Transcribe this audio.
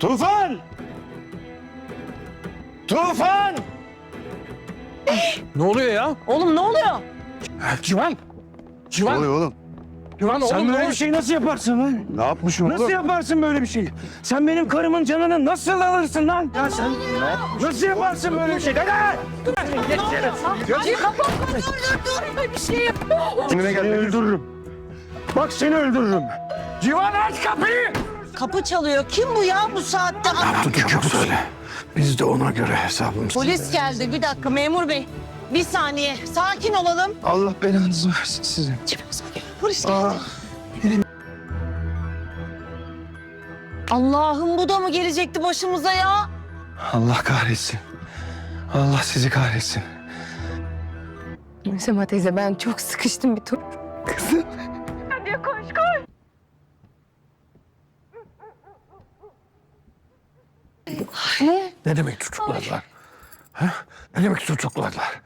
Tufan! Tufan! Ne oluyor ya? Oğlum ne oluyor? Civan! Civan! oğlum? Civan Sen oğlum ne böyle bir oluyor? şey nasıl yaparsın lan? Ne yapmışım Nasıl oğlum? yaparsın böyle bir şeyi? Sen benim karımın canını nasıl alırsın lan? Ya sen nasıl yaparsın böyle bir şey? Hadi! Ay kapat dur dur dur. Bir şey yap. Seni öldürürüm. Bak seni öldürürüm. Civan aç kapıyı! Kapı çalıyor. Kim bu ya bu saatte? Çabuk söyle. Biz de ona göre hesabımızı... Polis geldi. Bir dakika memur bey. Bir saniye. Sakin olalım. Allah belanızı versin sizin. Polis geldi. Allah'ım bu da mı gelecekti başımıza ya? Allah kahretsin. Allah sizi kahretsin. Sema teyze ben çok sıkıştım bir tur. Ne demek tutukladılar? Ne demek tutukladılar?